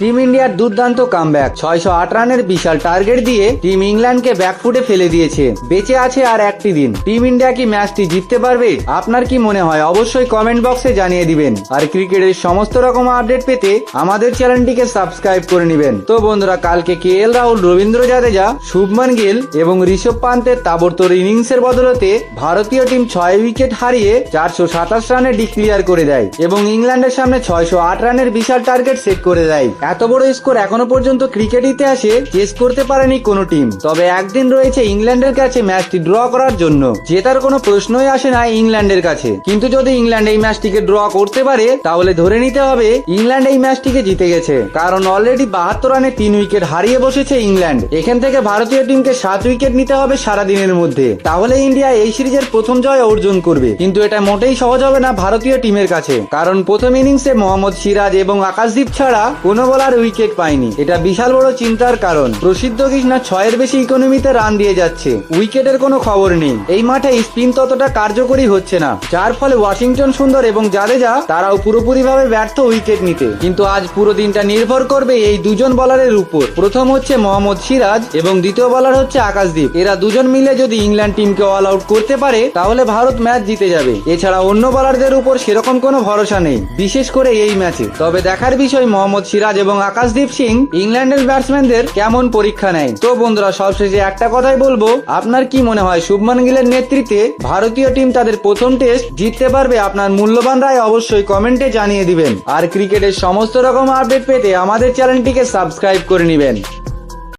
Team ইন্ডিয়ার দুর্দান্ত comeback ছয়শো আট রানের বিশাল টার্গেট দিয়ে টিম ইংল্যান্ডকে ব্যাকফুটে ফেলে দিয়েছে। বেঁচে আছে আর একটি দিন। টিম ইন্ডিয়া কি ম্যাচটি জিততে পারবে? আপনার কি মনে হয়? অবশ্যই কমেন্ট বক্সে জানিয়ে দিবেন। আর ক্রিকেটের সমস্ত রকম আপডেট পেতে আমাদের চ্যানেলটিকে সাবস্ক্রাইব করে নেবেন। তো বন্ধুরা, কালকে কে এল রাহুল, রবীন্দ্র জাদেজা, শুভমান গিল এবং ঋষভ পান্তের তাবড়তোড় ইনিংসের বদলতে ভারতীয় টিম ছয় উইকেট হারিয়ে চারশো সাতাশ রানে ডিক্লিয়ার করে দেয় এবং ইংল্যান্ডের সামনে ছয়শো আট রানের বিশাল টার্গেট সেট করে দেয়। এত বড় স্কোর এখনও পর্যন্ত ক্রিকেট ইতিহাসে চেস করতে পারেনি কোনো টিম তবে একদিন রয়েছে ইংল্যান্ডের কাছে ম্যাচটি ড্র করার জন্য। জেতার কোনো প্রশ্নই আসে না ইংল্যান্ডের কাছে। কিন্তু যদি ইংল্যান্ড এই ম্যাচটিকে ড্র করতে পারে, তাহলে ধরে নিতে হবে ইংল্যান্ড এই ম্যাচটিকে জিতে গেছে। কারণ অলরেডি বাহাত্তর রানে তিন উইকেট হারিয়ে বসেছে ইংল্যান্ড। এখান থেকে ভারতীয় টিমকে সাত উইকেট নিতে হবে সারা দিনের মধ্যে। তাহলে ইন্ডিয়া এই সিরিজের প্রথম জয় অর্জন করবে। কিন্তু এটা মোটেই সহজ হবে না ভারতীয় টিমের কাছে। কারণ প্রথম ইনিংসে মোহাম্মদ সিরাজ এবং আকাশদীপ ছাড়া কোনো বলার উইকেট পায়নি এটা বিশাল বড় চিন্তার কারণ। প্রসিদ্ধ কৃষ্ণা ছয়ের বেশি ইকোনমিতে রান দিয়ে যাচ্ছে। উইকেটের কোনো খবর নেই। এই মাঠে স্পিন ততটা কার্যকরী হচ্ছে না। যার ফলে ওয়াশিংটন সুন্দর এবং জাদেজা, তারাও পুরোপুরিভাবে ব্যর্থ উইকেট নিতে। কিন্তু আজ পুরো দিনটা নির্ভর করবে এই দুজন বলারের উপর। প্রথম হচ্ছে মোহাম্মদ সিরাজ এবং দ্বিতীয় বলার হচ্ছে আকাশদীপ। এরা দুজন মিলে যদি ইংল্যান্ড টিমকে অল আউট করতে পারে, তাহলে ভারত ম্যাচ জিতে যাবে। এছাড়া অন্য বলারদের উপর সেরকম কোনো ভরসা নেই। বিশেষ করে এই ম্যাচে তবে দেখার বিষয় মোহাম্মদ সিরাজ এবং আকাশদীপ সিং ইংল্যান্ডের ব্যাটসম্যানদের কেমন পরীক্ষা নেয়? তো বন্ধুরা, সবশেষে একটা কথাই বলব। আপনার কি মনে হয়, শুভমান গিলের নেতৃত্বে ভারতীয় টিম তাদের প্রথম টেস্ট জিততে পারবে? আপনার মূল্যবান রায় অবশ্যই কমেন্টে জানিয়ে দিবেন। আর ক্রিকেটের সমস্ত রকম আপডেট পেতে আমাদের চ্যানেলটিকে সাবস্ক্রাইব করে নেবেন।